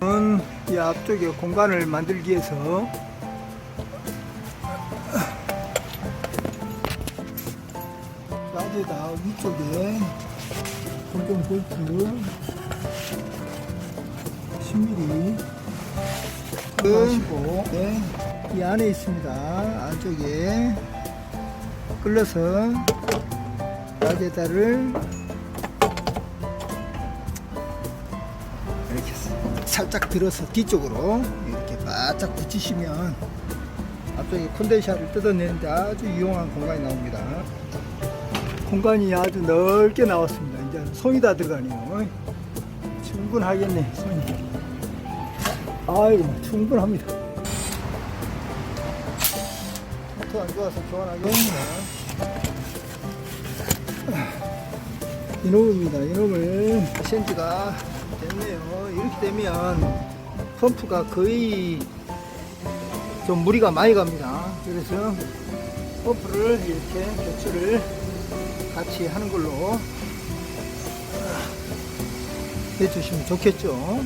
오늘은 이 앞쪽에 공간을 만들기 위해서 라디에다 위쪽에 고정 볼트 10mm 하시고 네, 이 안에 있습니다. 안쪽에 끌려서 라디에다를 살짝 들어서 뒤쪽으로 이렇게 바짝 붙이시면 앞쪽에 콘덴샤를 뜯어내는데 아주 유용한 공간이 나옵니다. 공간이 아주 넓게 나왔습니다. 이제 손이 다 들어가네요. 충분하겠네, 손이. 아이고, 충분합니다. 모터 안 좋아서 교환하겠습니다. 이놈입니다. 이놈을 센지가 됐네요. 이렇게 되면 펌프가 거의 좀 무리가 많이 갑니다. 그래서 펌프를 이렇게 교체를 같이 하는 걸로 해주시면 좋겠죠.